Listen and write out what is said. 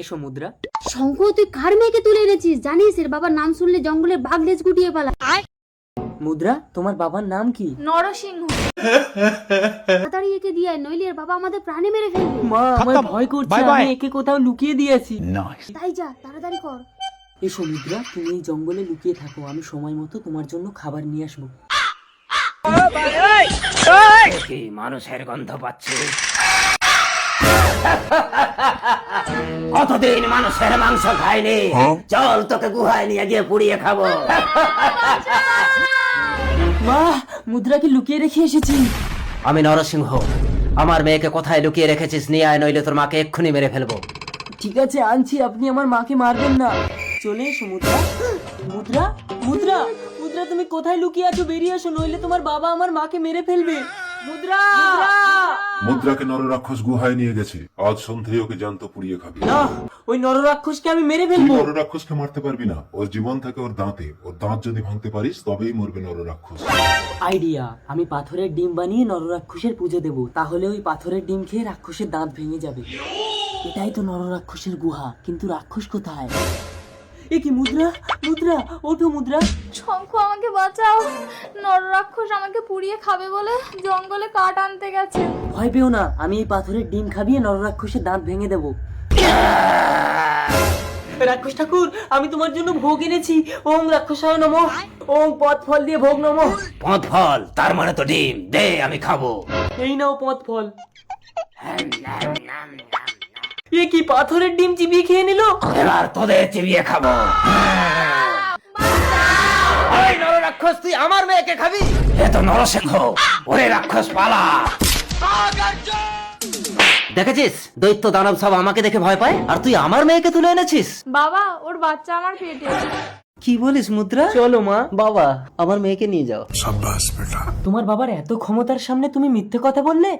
এসো মুদ্রা। শঙ্খ তুই কার মেয়েকে তুলে এনেছিস? জানিস এর বাবার নাম শুনলে জঙ্গলে বাঘ লেজ গুটিয়ে পালা মুদ্রা তোমার বাবার নাম কি? নরসিংহ। তাড়াতাড়ি একে দিয়ে আয়, নইলে এর বাবা আমাদের প্রাণে মেরে ফেলবে। মা আমার ভয় করছে আমি একে কোথাও লুকিয়ে দিয়েছি। তাই যা তাড়াতাড়ি কর। এসো মুদ্রা তুমি এই জঙ্গলে লুকিয়ে থাকো আমি সময় মতো তোমার জন্য খাবার নিয়ে আসব। কি মানুষের গন্ধ পাচ্ছি? কতদিন মানুষের মাংস খাইনি? চল তোকে গুহায় নিয়ে গিয়ে পুড়িয়ে খাব। মা মুদ্রাকে লুকিয়ে রেখে এসেছি? আমি নরসিংহ। আমার মেয়েকে কোথায় লুকিয়ে রেখেছিস? নিয়ে আয় নইলে তোর মাকে এক্ষুনি মেরে ফেলব। ঠিক আছে আনছি। আপনি আমার মাকে মারবেন না। চলে এসো মুদ্রা। মুদ্রা মুদ্রা মুদ্রা তুমি কোথায় লুকিয়ে আছো? বেরিয়ে এসো নইলে তোমার বাবা আমার মাকে মেরে ফেলবে। মুদ্রা! মুদ্রাকে নররাক্ষস গুহায় নিয়ে গেছে। আজ সন্ধ্যায় ওকে জান্ত পুড়িয়ে খাবি। ওই নররাক্ষসকে আমি মেরে ফেলব। নররাক্ষসকে মারতে পারবি না। ওর জীবন থাকে ওর দাঁতে। ওর দাঁত যদি ভাঙতে পারিস তবেই মরবে নররাক্ষস। আইডিয়া আমি পাথরের ডিম বানিয়ে নররাক্ষসের পুজো দেব। তাহলে ওই পাথরের ডিম খেয়ে রাক্ষসের দাঁত ভেঙে যাবে। এটাই তো নররাক্ষসের গুহা। কিন্তু রাক্ষস কোথায়? এ কি মুদ্রা? মুদ্রা ওঠো মুদ্রা। শঙ্খ আমাকে বাঁচাও। নররাক্ষস আমাকে পুড়িয়ে খাবে বলে জঙ্গলে কাঠ আনতে গেছে। ভয় পেও না আমি এই পাথরের ডিম খাবিয়ে নররাক্ষসের দাঁত ভেঙে দেব। রাক্ষস ঠাকুর আমি তোমার জন্য ভোগ এনেছি। ওম রাক্ষসায় নম ওম পথ ফল দিয়ে ভোগ নম। পথ ফল তার মানে তো ডিম। দে আমি খাব। এই নাও পথ ফল এ কি পাথরের ডিম চিবিয়ে খেয়ে নিল? এবার তোদের চিবিয়ে খাব। ওই নররাক্ষস তুই আমার মেয়েকে খাবি? এ তো নরসিংহ ওরে রাক্ষস পালা। দেখেছিস? দৈত্য দানব সব আমাকে দেখে ভয় পায় আর তুই আমার মেয়েকে তুলে এনেছিস? বাবা ওর বাচ্চা আমার পেটে। কি বলিস মুদ্রা? চলো মা বাবা আমার মেয়েকে নিয়ে যাও। তোমার বাবার এত ক্ষমতার সামনে তুমি মিথ্যে কথা বললে?